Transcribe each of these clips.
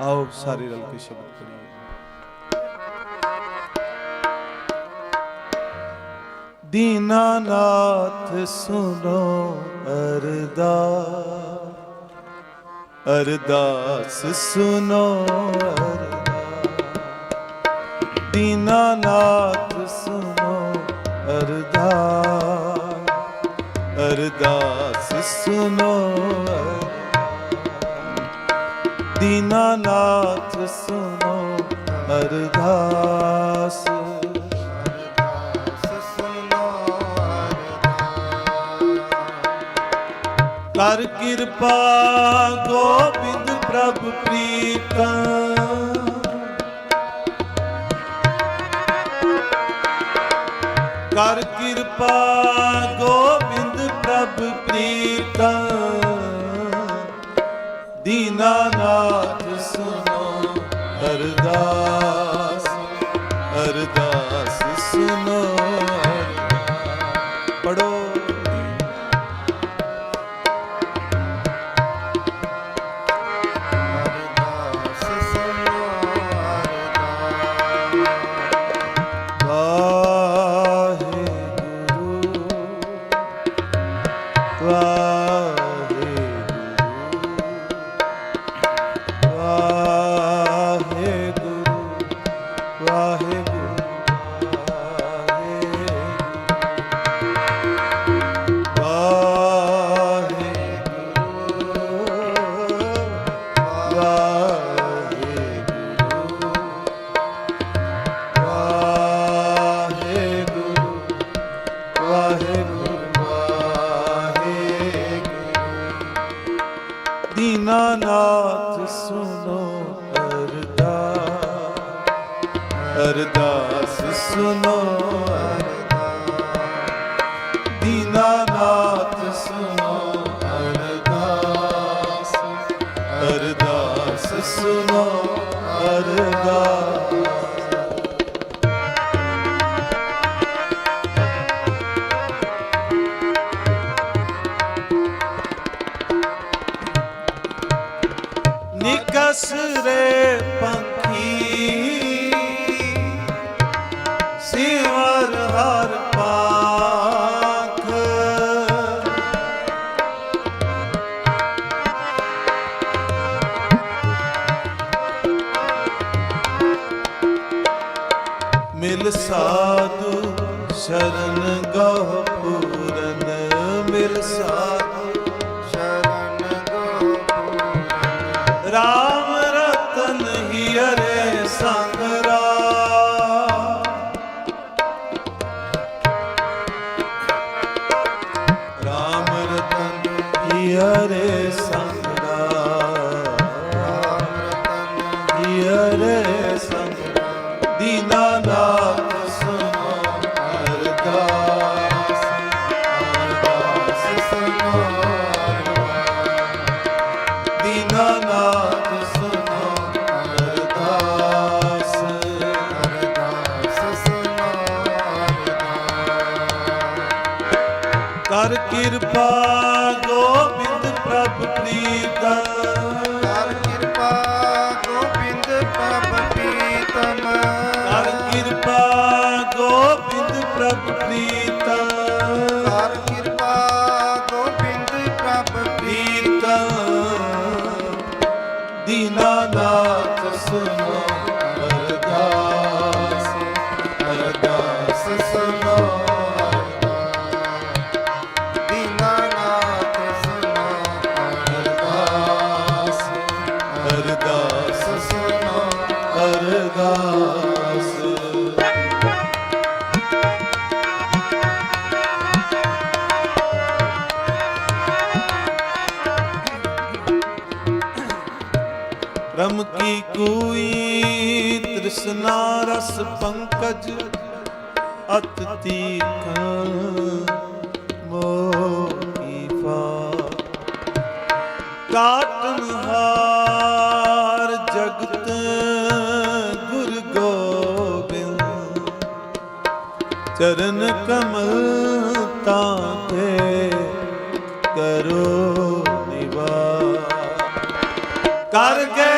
ਆਓ ਸਾਰੇ ਰਲ ਕੇ ਸ਼ਬਦ ਪੜੀਏ ਦੀਨਾਨਾਥ ਸੁਨੋ ਅਰਦਾਸ। ਅਰਦਾਸ ਸੁਨੋ ਅਰਦਾਸ। ਦੀਨਾਨਾਥ ਸੁਨੋ ਅਰਦਾਸ। ਅਰਦਾਸ ਸੁਨੋ ਅਰਦਾਸ। ਦੀਨਾਨਾਥ ਸੁਨੋ ਅਰਦਾਸ ਕਰ ਕਿਰਪਾ ਗੋਬਿੰਦ ਪ੍ਰਭ ਪ੍ਰੀਤਮ ਕਰ ਕਿਰਪਾ ਗੋਬਿੰਦ ਪ੍ਰਭ ਪ੍ਰੀਤਮ ਦੀਨਾਨਾਥ ਸੁਨੋ ਅਰਦਾਸ ਦੀਨਾਨਾਥ ਸੁਨੋ ਅਰਦਾਸ। ਅਰਦਾਸ ਸੁਨੋ ਦੀਨਾਨਾਥ ਸੁਨੋ ਅਰਦਾਸ। ਅਰਦਾਸ ਸੁਨੋ ਅਰਦਾਸ। ਨਿਕਸ ਪੰਖੀ। ਸਿਵਰ ਹਰ ਪਾਖ। ਮਿਲ ਸਾਧੂ ਸ਼ਰਨ ਗਹੁ ਪੂਰਨ ਮਿਲ ਸਾਧੂ हरे सा ਕਰ ਕਿਰਪਾ ਗੋਬਿੰਦ ਪ੍ਰਭ ਪ੍ਰੀਤਮ। ਕਰ ਕਿਰਪਾ ਗੋਬਿੰਦ ਪ੍ਰਭ ਪ੍ਰੀਤਮ। ਪ੍ਰੀਤਮ। ਰਮ ਕੀ ਕੋਈ? ਤ੍ਰਿਸ਼ਨਾ ਰਸ ਪੰਕਜ ਅਤ ਤੀਖੰ ਮੋਹੀ ਫਾ ਕਾਟਨ ਹਾਰ ਜਗਤ ਗੁਰ ਗੋਬਿੰਦ, ਚਰਨ ਕਮਲ ਤਾਤੇ ਕਰੋ ਨਿਵਾ ਕਰ ਗਏ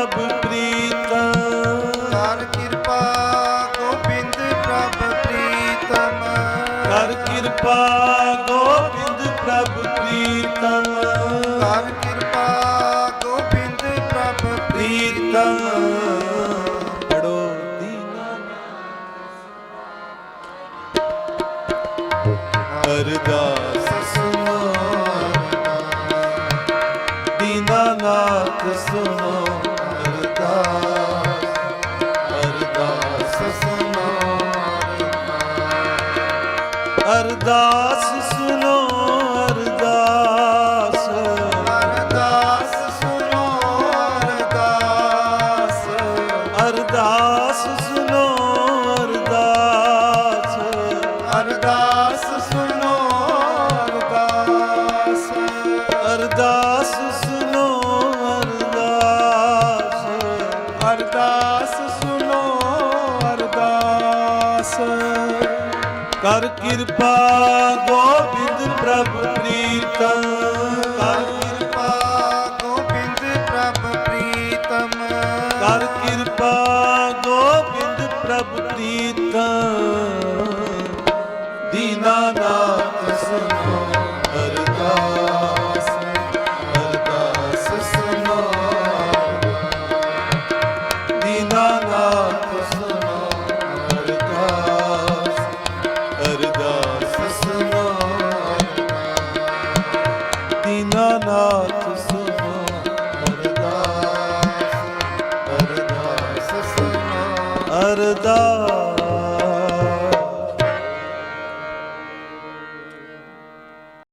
ਪ੍ਰਭ ਪ੍ਰੀਤਮ। ਕਰ ਕਿਰਪਾ ਗੋਬਿੰਦ ਪ੍ਰਭ ਪ੍ਰੀਤਮ। ਕਰ ਕਿਰਪਾ ਗੋਬਿੰਦ ਪ੍ਰਭ ਪ੍ਰੀਤਮ। ਕਰ ਕਿਰਪਾ ਗੋਬਿੰਦ ਪ੍ਰਭ ਪ੍ਰੀਤਮ। ਪੜੋ ਦੀਨਾ। ਅਰਦਾਸ। ਸੁਨੋ ਦੀਨਾਨਾਥ ਸੁਨੋ ਅਰਦਾਸ ਅਰਦਾਸ ਸੁਨੋ ਅਰਦਾਸ ਅਰਦਾਸ। ਸੁਨੋ ਅਰਦਾਸ। ਅਰਦਾਸ ਸੁਨੋ ਅਰਦਾਸ। ਅਰਦਾਸ ਸੁਨੋ ਅਰਦਾਸ। ਅਰਦਾਸ ਕਿਰਪਾ ਗੋਬਿੰਦ ਪ੍ਰਭ ਪ੍ਰੀਤਮ। ਦੀਨਾਨਾਥ ਸੁਨੋ ਅਰਦਾਸ ਅਰਦਾਸ ਸੁਨੋ ਅਰਦਾਸ